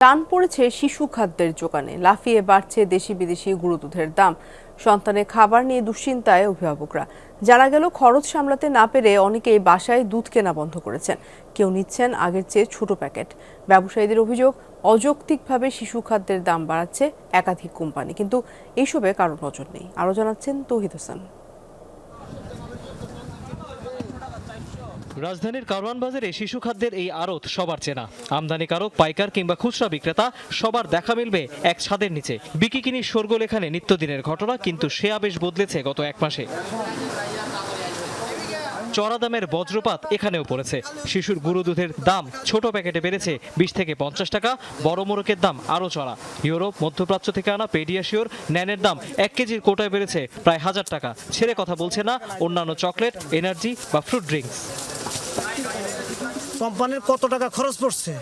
টান পড়েছে শিশু খাদ্যের যোগানে। লাফিয়ে বাড়ছে দেশি বিদেশি গুঁড়ো দুধের দাম। সন্তানের খাবার নিয়ে দুশ্চিন্তায় অভিভাবকরা। জানা গেল, খরচ সামলাতে না পেরে অনেকেই বাসায় দুধ কেনা বন্ধ করেছেন। কেউ নিচ্ছেন আগের চেয়ে ছোট প্যাকেট। ব্যবসায়ীদের অভিযোগ, অযৌক্তিকভাবে শিশু খাদ্যের দাম বাড়াচ্ছে একাধিক কোম্পানি। কিন্তু এইসবে কারও নজর নেই। আরও জানাচ্ছেন তৌহিদ হোসেন। রাজধানীর কারওয়ান বাজারে শিশু খাদ্যের এই আড়ত সবার চেনা। আমদানিকারক পাইকার কিংবা খুচরা বিক্রেতা, সবার দেখা মিলবে এক ছাদের নিচে। বিকিকিনি শোরগোল এখানে নিত্যদিনের ঘটনা, কিন্তু সে আবেশ বদলেছে গত এক মাসে। চড়া দামের বজ্রপাত এখানেও পড়েছে। শিশুর গুঁড়ো দুধের দাম ছোট প্যাকেটে বেড়েছে বিশ থেকে পঞ্চাশ টাকা, বড় মোরকের দাম আরও চড়া। ইউরোপ, মধ্যপ্রাচ্য থেকে আনা পেডিয়াশিওর ন্যানের দাম এক কেজির কোটায় বেড়েছে প্রায় হাজার টাকা। ছেড়ে কথা বলছে না অন্যান্য চকলেট, এনার্জি বা ফ্রুট ড্রিঙ্কস। কোম্পানির কত টাকা খরচ পড়ছে?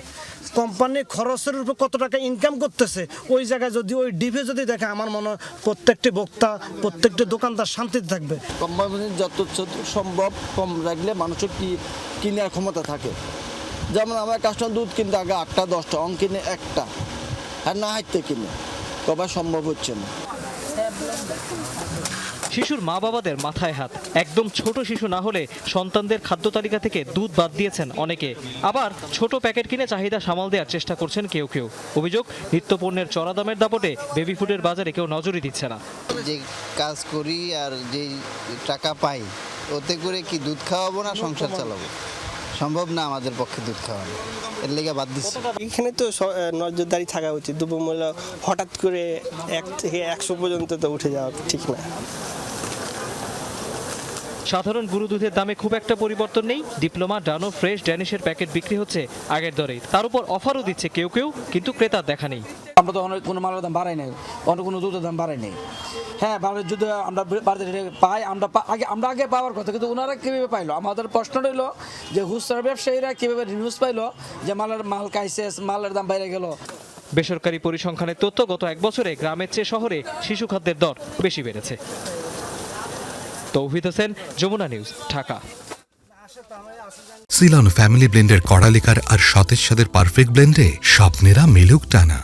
কোম্পানি খরচের উপর কত টাকা ইনকাম করতেছে? ওই জায়গায় যদি ওই ডিপে যদি দেখে, আমার মনে হয় প্রত্যেকটি বক্তা, প্রত্যেকটি দোকানদার শান্তিতে থাকবে। কোম্পানি যত সম্ভব কম রাখলে মানুষের কি কেনার ক্ষমতা থাকে। যেমন আমার কাস্টমার দুধ কিনতে আগে আটটা, দশটা অন কিনে একটা, আর না হাঁটতে কিনে। তবে সম্ভব হচ্ছে না। শিশুর মা বাবাদের মাথায় হাত। একদম ছোট শিশু না হলে সন্তানদের খাদ্য তালিকা থেকে দুধ বাদ দিয়েছেন অনেকে। আবার ছোট প্যাকেট কিনে চাহিদা সামাল দেওয়ার চেষ্টা করছেন কেউ কেউ। অভিযোগ নিত্যপণ্যের চড়া দামের দাপটে বেবি ফুডের বাজারে কেউ নজরই দিচ্ছে না। যে কাজ করি আর যে টাকা পাই ওতে করে কি দুধ খাওয়াবো না সংসার চালাবো? সম্ভব না আমাদের পক্ষে দুধ খাওয়ানো। এর লেগে বাদ দিচ্ছি। এখানে তো নজরদারি থাকা উচিত। দুপুর দ্রব্যমূল্য হঠাৎ করে এক থেকে একশো পর্যন্ত তো উঠে যাওয়া ঠিক না। সাধারণ গুঁড়ো দুধের দামে খুব একটা পরিবর্তন নেই। ডিপ্লোমা ডানো ফ্রেশ ড্যানিশের প্যাকেট বিক্রি হচ্ছে আগের দরেই। তার উপর অফারও দিচ্ছে কেউ কেউ কিন্তু ক্রেতার দেখা নেই। আমরা তো অনেক কোনো মালের দাম বাড়াই নাই। অন্য কোনো দুধের দাম বাড়াই নাই। হ্যাঁ বাড়ি যদি আমরা বাড়িতে পাই আমরা আগে আমরা আগে পাওয়ার কথা কিন্তু ওনারা কীভাবে পাইলো? আমাদের প্রশ্ন রইল যে হুসরা ব্যবসায়ীরা কীভাবে নিউজ পাইলো যে মালের মাল কাইছে মালের দাম বাইরে গেল? বেসরকারি পরিসংখ্যানের তথ্য গত এক বছরে গ্রামের চেয়ে শহরে শিশু খাদ্যের দর বেশি বেড়েছে। তৌহিদ Hossain, Jamuna news, Dhaka. Ceylon family ব্লেন্ডের কড়ালিকার আর সতেজ সাদের পারফেক্ট ব্লেন্ডে স্বপ্নেরা মিলুক টানা।